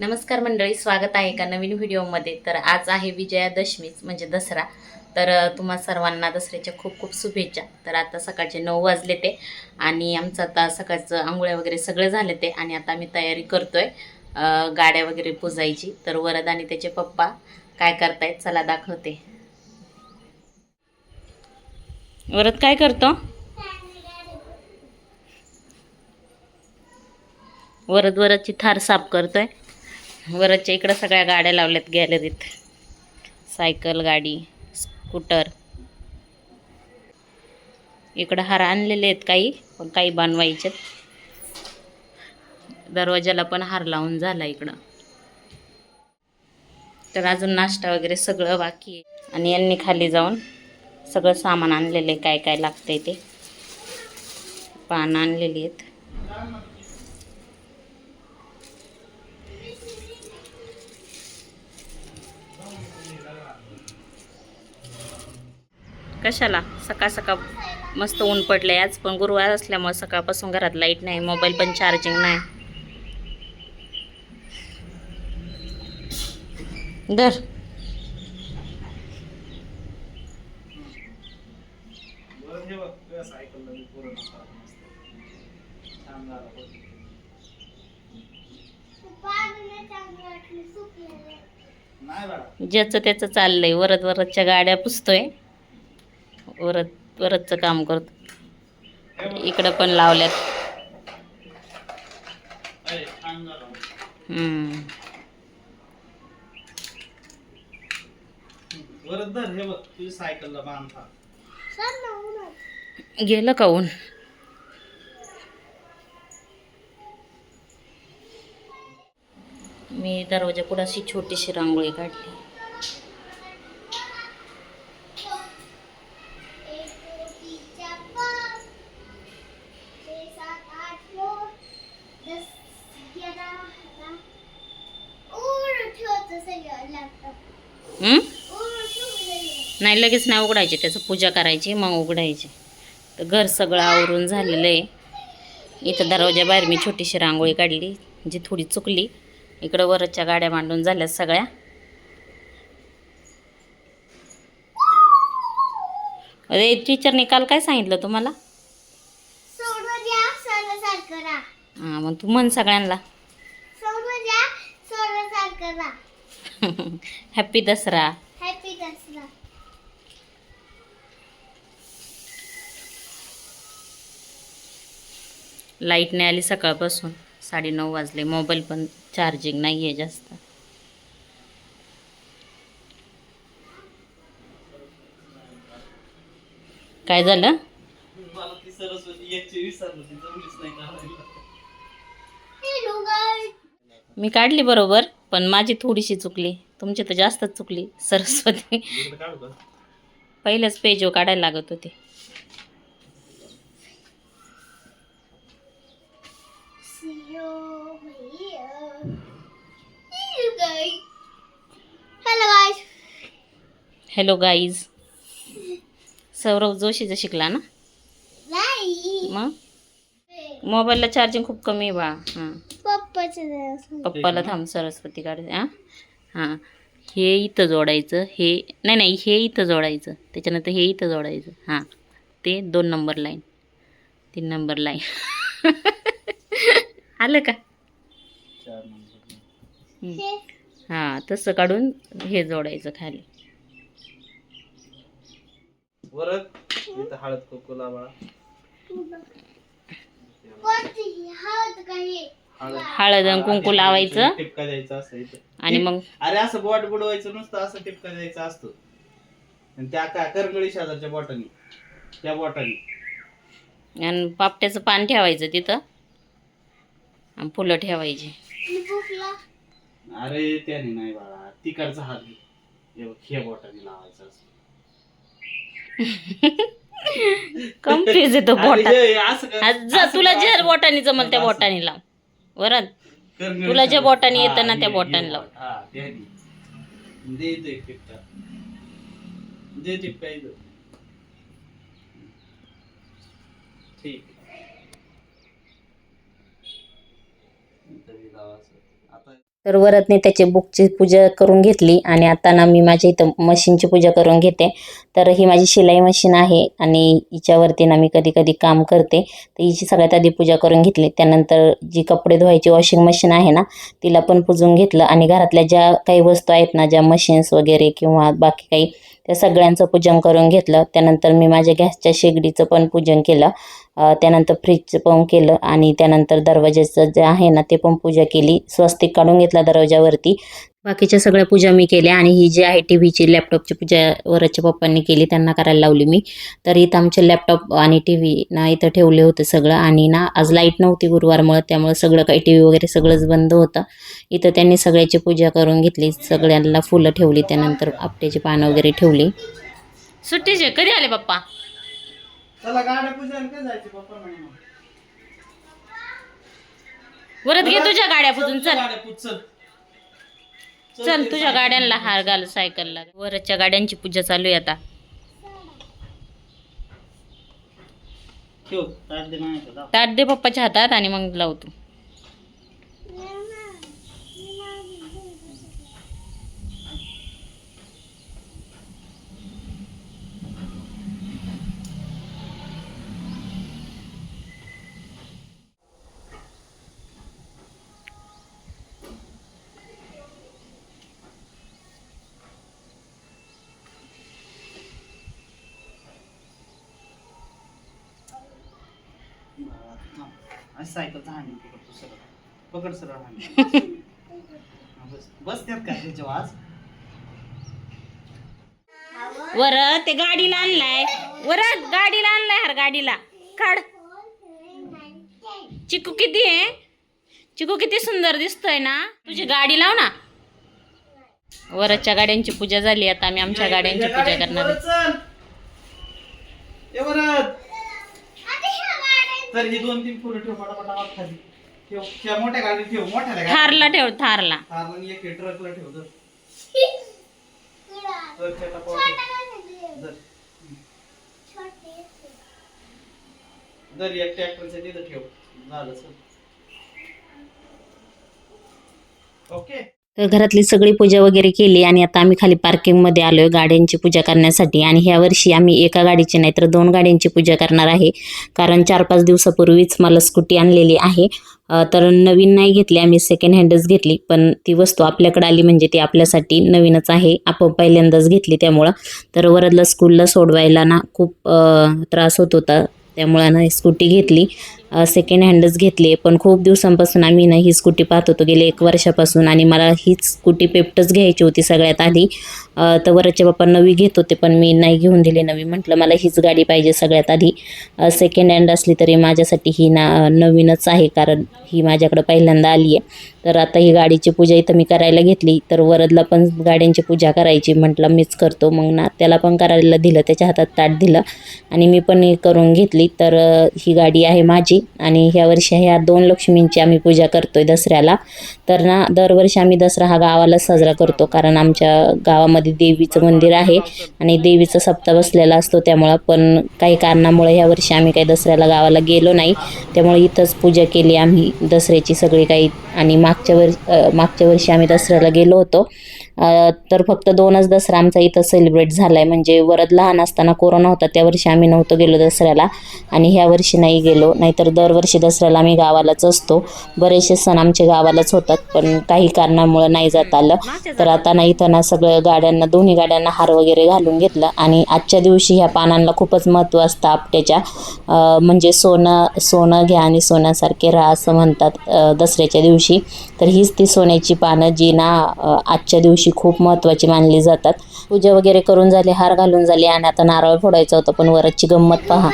नमस्कार मंडळी स्वागत आहे एका नवीन व्हिडिओमध्ये. तर आज आहे विजयादशमीच म्हणजे दसरा. तर तुम्हा सर्वांना दसऱ्याच्या खूप खूप शुभेच्छा. तर आता सकाळचे नऊ वाजले ते आणि आमचं आता सकाळचं आंघोळ्या वगैरे सगळं झालं ते आणि आता आम्ही तयारी करतोय गाड्या वगैरे पुजायची तर वरद आणि त्याचे पप्पा काय करतायत चला दाखवते. वरद काय करतो? वरद वरदची थार साफ करतोय. वरच्या इकडं सगळ्या गाड्या लावल्यात गॅलरीत. सायकल गाडी स्कूटर. इकडं हार आणलेले आहेत काही पण काही बनवायचेत. दरवाजाला पण हार लावून झाला इकडं. तर अजून नाश्ता वगैरे सगळं बाकी आहे. आणि यांनी खाली जाऊन सगळं सामान आणलेलं आहे काय काय लागतंय ते. पानं आणलेली आहेत. कशाला? सकाळ सकाळ मस्त ऊन पडलं आहे आज पण गुरुवार असल्यामुळे सकाळपासून घरात लाइट नाही मोबाईल पण चार्जिंग नाही. दर ज्याचं त्याचं चाललंय वरद वरदच्या गाड्या पुसतोय. वरद वरदचं काम करतो. इकडं पण लावल्यात. हे गेलं का ऊन? मी दरवाजा पुढे अशी छोटीशी रांगोळी काढली. नाही लगेच नाही उघडायचे. त्याचं पूजा करायची मग उघडायची. तर घर सगळं आवरून झालेलं आहे. इथं दरवाजा बाहेर मी छोटीशी रांगोळी काढली जी थोडी चुकली. इकडं वरच्या गाड्या मांडून झाल्या सगळ्या. अरे टीचरने काल काय सांगितलं तुम्हाला? हां मग तू म्हण सगळ्यांना. Happy Dasara happy Dasara light नाही आली सकाळपासून. साडेनऊ वाजले. मोबाईल पण चार्जिंग नाही आहे जास्त. काय झालं? मी काढली बरोबर? पण माझी थोडीशी चुकली. तुमची तर जास्तच चुकली सरस्वती. का? पहिल्याच पेजवर काढायला लागत होते. हॅलो गाईज सौरव जोशीचं शिकला ना. मग? मोबाईलला चार्जिंग खूप कमी आहे बा. हां. पप्पाचं पप्पाला थांब सरस्वती काढते हां? हां. हे इथं जोडायचं हे नाही नाही हे इथं जोडायचं. त्याच्यानंतर हे इथं जोडायचं हां. ते दोन नंबर लाईन. तीन नंबर लाईन. आलं का? चार नंबर. हं. तसं काढून हे जोडायचं खाली. हळद हळद आणि कुंकू लावायचं. टिपका द्यायचा असं आणि मग अरे असं बोट बुडवायचं नुसतं असं टिपका द्यायचा असतो. आणि त्या काय करगळी शेजारच्या बोटानी त्या बोटानी. आणि पापट्याचं पान ठेवायचं तिथं. आणि फुलं ठेवायची. अरे त्याने नाही बाळा तिकडचा हात घे. हे बघ, बोटाने लावायचं असं कम्प्लीज येतो अरे बोटात हे असं कर- आज जा असं तुला असं. बोटाने जमल त्या. बोटाने लाव. करगळी तुला ज्या बोटाने येतं ना त्या बोटाने. लाव. हा ठीक. तर वरदने त्याचे बुकची पूजा करून घेतली आणि आता ना मी माझ्या इथं मशीनची पूजा करून घेते. तर ही माझी शिलाई मशीन आहे आणि हिच्यावरती ना मी कधी कधी काम करते. तर हिची सगळ्यात आधी पूजा करून घेतली. त्यानंतर जी कपडे धुवायची वॉशिंग मशीन आहे ना तिला पण पुजून घेतलं. आणि घरातल्या ज्या काही वस्तू आहेत ना ज्या मशीन्स वगैरे किंवा बाकी काही त्या सगळ्यांचं पूजन करून घेतलं. त्यानंतर मी माझ्या गॅसच्या शेगडीचं पण पूजन केलं. त्यानंतर फ्रीजचं पण केलं आणि त्यानंतर दरवाज्याचं जे आहे ना ते पण पूजा केली. स्वस्तिक काढून घेतला दरवाजावरती. बाकीच्या सगळ्या पूजा मी केल्या आणि ही जी आहे टी व्हीची लॅपटॉपची पूजा वरच्या पप्पांनी केली त्यांना करायला लावली मी. तर इथं आमचे लॅपटॉप आणि टी व्ही ना इथं ठेवले होते सगळं आणि ना आज लाइट नव्हती गुरुवारमुळं त्यामुळे सगळं काही टी व्ही वगैरे सगळंच बंद होतं. इथं त्यांनी सगळ्याची पूजा करून घेतली सगळ्यांना फुलं ठेवली त्यानंतर आपट्याची पानं वगैरे ठेवली. सुट्टीचे कधी आले पप्पा. वरत घे तुझ्या गाड्या पुजून चल. चल तुझ्या गाड्यांना हार घाल सायकलला. वरच्या गाड्यांची पूजा चालू आहे आता. ताट दे पप्पाच्या हातात आणि मग लावतो. आणि सायकलचा पकडतो सरळ. पकड सरळ बस बस. त्यात काय त्याच्या आज वर ते गाडीला आणलाय. वरत गाडीला आणलाय हर गाडीला. काढ. चिकू किती आहे? चिकू किती सुंदर दिसतोय ना? तुझी गाडी लाव ना. वरच्या गाड्यांची पूजा झाली. आता आम्ही आमच्या गाड्यांची पूजा करणार. तर ही दोन तीन फुलं ठेव पटापटा हात खाली. ठेव. त्या मोठ्या गाडी ठेव मोठ्या थारला ठेव थारला एक ट्रकला ठेव. दर दर एक ट्रॅक्टरच्या तिथं ठेव. झालं चल. ओके? तर घरातली सगळी पूजा वगैरे केली आणि आता आम्ही खाली पार्किंगमध्ये आलोय गाड्यांची पूजा करण्यासाठी. आणि ह्या वर्षी आम्ही एका गाडीची नाही तर दोन गाड्यांची पूजा करणार आहे. कारण चार पाच दिवसापूर्वीच मला स्कूटी आणलेली आहे. तर नवीन नाही घेतली आम्ही सेकंड हँडच घेतली. पण ती वस्तू आपल्याकडे आली म्हणजे ती आपल्यासाठी नवीनच आहे. आपण पहिल्यांदाच घेतली त्यामुळं. तर वरदला स्कूलला सोडवायला ना खूप त्रास होत होता. त्यामुळं ना स्कूटी घेतली. सेकंड हँडच घेतली. पण खूप दिवसांपासून आम्ही ना ही स्कूटी पाहत होतो. गेले एक वर्षापासून आणि मला हीच स्कूटी पेप्टच घ्यायची होती सगळ्यात आधी. तर वरच्या बाप्पा नवी घेत होते पण मी नाही घेऊन दिली नवी. म्हटलं मला हीच गाडी पाहिजे सगळ्यात आधी. सेकंड हँड असली तरी माझ्यासाठी ही ना नवीनच आहे. कारण ही माझ्याकडं पहिल्यांदा आली आहे तर आता ही गाडीची पूजा इथं मी करायला घेतली. तर वरदला पण गाड्यांची पूजा करायची म्हटलं मीच करतो. मग ना त्याला पण करायला दिलं त्याच्या हातात ताट दिलं. आणि मी पण करून घेतली. तर ही गाडी आहे माझी. आणि ह्या वर्षी ह्या दोन लक्ष्मींची आम्ही पूजा करतोय दसऱ्याला. तर ना दरवर्षी आम्ही दसरा हा गावाला साजरा करतो. कारण आमच्या गावामध्ये देवीचं मंदिर आहे. आणि देवीचा सप्ताह बसलेला असतो. त्यामुळं पण काही कारणामुळे ह्या वर्षी आम्ही काही दसऱ्याला गावाला गेलो नाही. त्यामुळे इथंच पूजा केली आम्ही दसऱ्याची सगळी काही. आणि मागच्या वर्ष मागच्या वर्षी आम्ही दसऱ्याला गेलो होतो. तर फक्त दोनच दसरा आमचा इथं सेलिब्रेट झाला आहे म्हणजे वरद लहान असताना कोरोना होता त्या वर्षी आम्ही नव्हतो गेलो दसऱ्याला. आणि ह्या वर्षी नाही गेलो. नाहीतर दरवर्षी दसऱ्याला आम्ही गावालाच असतो. बरेचसे सण आमचे गावालाच होतात पण काही कारणामुळं नाही जात आलं. तर आता ना इथं ना सगळं गाड्यांना दोन्ही गाड्यांना हार वगैरे घालून घेतलं. आणि आजच्या दिवशी ह्या पानांना खूपच महत्त्व असतं आपट्याच्या. म्हणजे सोनं सोनं घ्या आणि सोन्यासारखे राहा असं म्हणतात दसऱ्याच्या दिवशी. तर हीच ती सोन्याची पानं जी ना आजच्या दिवशी खूप महत्त्वाची मानली जातात. पूजा वगैरे करून झाली हार घालून झाली आणि आता नारळ फोडायचा होतं पण वरची गंमत पहा.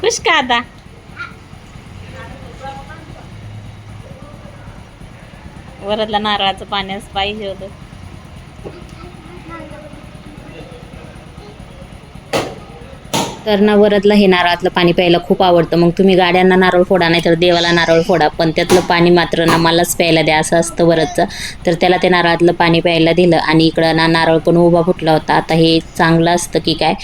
खुश का आता? वरदला नारळाचं पाण्यास पाहिजे होतं. तर ना हे नारळातलं पाणी प्यायला खूप आवडतं. मग तुम्ही गाड्यांना नारळ फोडा नाही तर देवाला नारळ फोडा पण त्यातलं पाणी मात्र ना मलाच प्यायला द्या असं असतं वरदचं तर त्याला ते नारळातलं पाणी प्यायला दिलं आणि इकडं ना नारळ पण उभा फुटला होता. आता हे चांगलं असतं की काय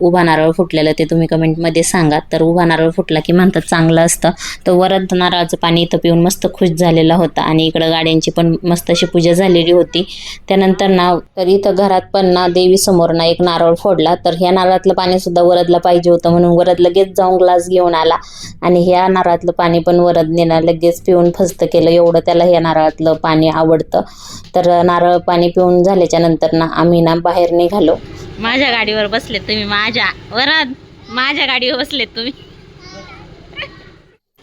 उभा नारळ फुटलेलं ते तुम्ही कमेंटमध्ये सांगा. तर उभा नारळ फुटला की म्हणतात चांगलं असतं. तर वरद नारळाचं पाणी इथं पिऊन मस्त खुश झालेला होता आणि इकडं गाड्यांची पण मस्त अशी पूजा झालेली होती. त्यानंतर ना तर इथं घरात पण ना देवीसमोर ना एक नारळ फोडला. तर ह्या नारळातलं पाणीसुद्धा वरदला पाहिजे होतं म्हणून वरद लगेच जाऊन ग्लास घेऊन आला. आणि ह्या नारळातलं पाणी पण वरद ना लगेच पिऊन फस्त केलं. एवढं त्याला ह्या नारळातलं पाणी आवडतं. तर नारळ पाणी पिऊन झाल्याच्यानंतर ना आम्ही ना बाहेर निघालो. माझ्या गाडीवर बसले तुम्ही माझ्या. वरद माझ्या गाडीवर बसलेत तुम्ही.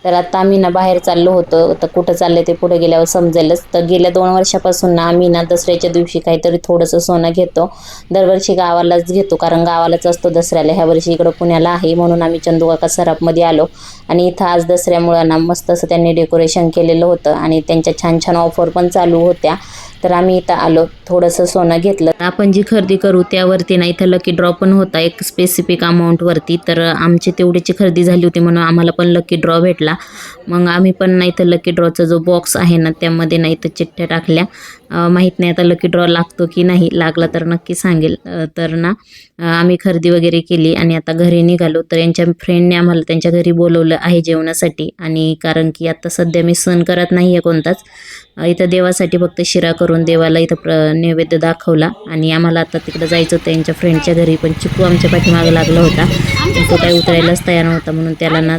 तर आता आम्ही ना बाहेर चाललो होतो. तर कुठं चाललं ते पुढे गेल्यावर समजेलच. तर गेल्या दोन वर्षापासून ना आम्ही ना दसऱ्याच्या दिवशी काहीतरी थोडंसं सोनं घेतो. दरवर्षी गावालाच घेतो कारण गावालाच असतो दसऱ्याला. ह्या वर्षी इकडं पुण्याला आहे म्हणून आम्ही चंदुकाका सराफमध्ये आलो. आणि इथं आज दसऱ्यामुळं ना मस्त असं त्यांनी डेकोरेशन केलेलं होतं आणि त्यांच्या छान छान ऑफर पण चालू होत्या. तर आम्ही इथं आलो थोडंसं सोनं घेतलं. आपण जी खरेदी करू त्यावरती ना इथं लकी ड्रॉ पण होता एक स्पेसिफिक अमाऊंटवरती तर आमची तेवढीची खरेदी झाली होती म्हणून आम्हाला पण लकी ड्रॉ भेटला. मग आम्ही पण ना इथं लकी ड्रॉचा जो बॉक्स आहे ना त्यामध्ये ना इथं चिठ्ठ्या टाकल्या. माहीत नाही आता लकी ड्रॉ लागतो की नाही लागला तर नक्की सांगेल. तर ना आम्ही खरेदी वगैरे केली आणि आता घरी निघालो. तर यांच्या फ्रेंडने आम्हाला त्यांच्या घरी बोलवलं आहे जेवणासाठी. आणि कारण की आता सध्या मी सण करत नाही आहे कोणताच. इथं देवासाठी फक्त शिरा करून देवाला इथं प्र नैवेद्य दाखवला. आणि आम्हाला आता तिकडं जायचं होतं. यांच्या फ्रेंडच्या घरी पण चिकू आमच्या पाठीमागं लागला होता. तो काही उतरायलाच तयार नव्हता म्हणून त्याला ना